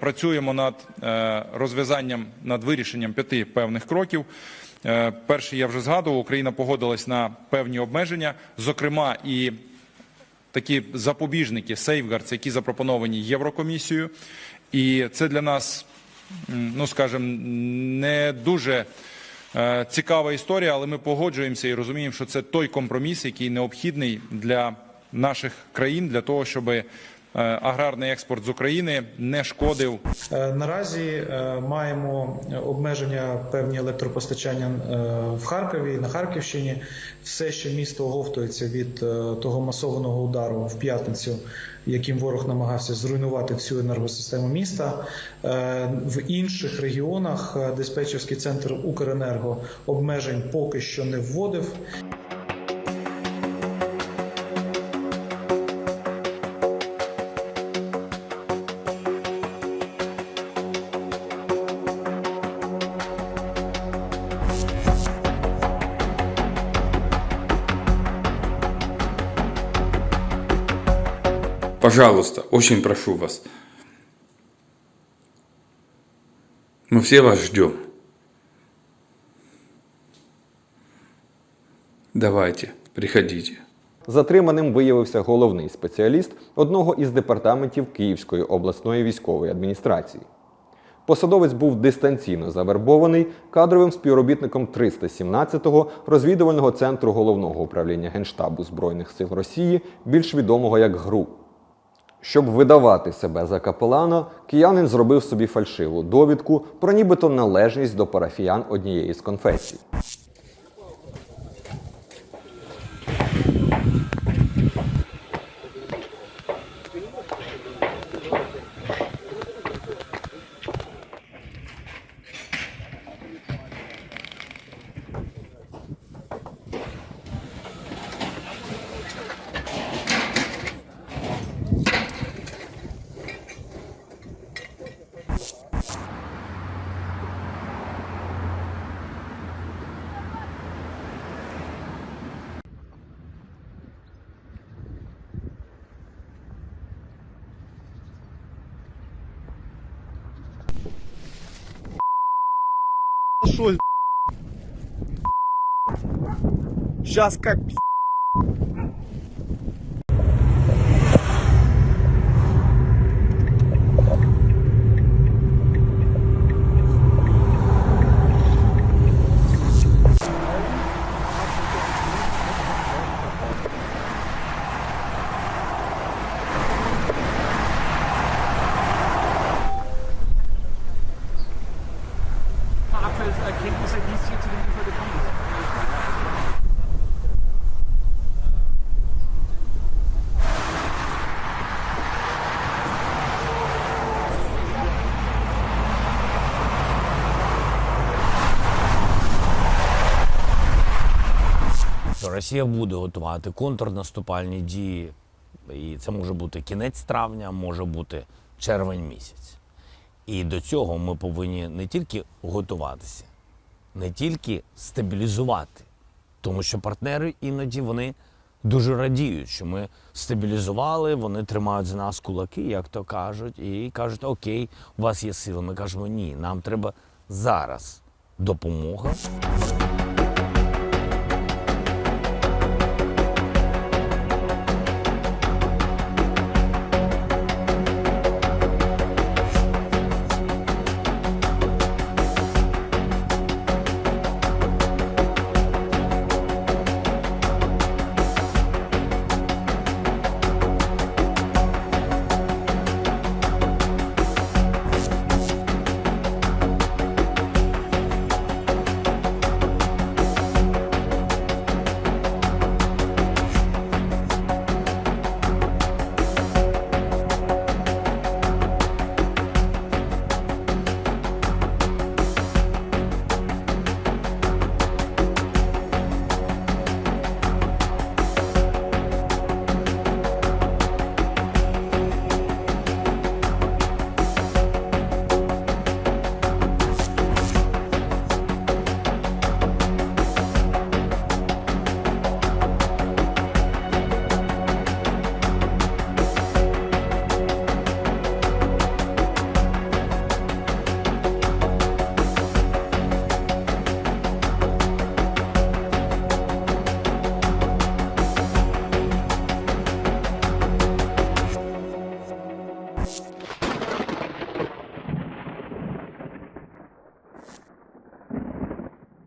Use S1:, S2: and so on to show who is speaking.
S1: працюємо над е, розв'язанням, над вирішеннем п'яти певних кроків. Е, Перший я вже згадував, Україна погодилась на певні обмеження, зокрема і такі запобіжники, сейфгардс, які запропоновані Єврокомісією. І це для нас, ну скажімо, не дуже е, цікава історія, але ми погоджуємося і розуміємо, що це той компроміс, який необхідний для наших країн, для того, щоб аграрний експорт з України не шкодив
S2: Е, Наразі е, маємо обмеження певні електропостачання е, в Харкові на Харківщині. Все ще місто оговтується від е, того масованого удару в п'ятницю, яким ворог намагався зруйнувати всю енергосистему міста. Е, В інших регіонах е, диспетчерський центр Укренерго обмежень поки що не вводив.
S3: Пожалуйста, очень прошу вас. Мы все вас ждем. Давайте, приходите.
S4: Затриманим виявився головний спеціаліст одного із департаментів Київської обласної військової адміністрації. Посадовець був дистанційно завербований кадровим співробітником 317-го розвідувального центру головного управління Генштабу Збройних сил Росії, більш відомого як ГРУ. Щоб видавати себе за капелана, киянин зробив собі фальшиву довідку про нібито належність до парафіян однієї з конфесій.
S5: Jasca Росія буде готувати контрнаступальні дії, і це може бути кінець травня, може бути червень місяць. І до цього ми повинні не тільки готуватися, не тільки стабілізувати, тому що партнери іноді вони дуже радіють, що ми стабілізували, вони тримають з нас кулаки, як то кажуть, і кажуть, окей, у вас є сили. Ми кажемо, ні, нам треба зараз допомога.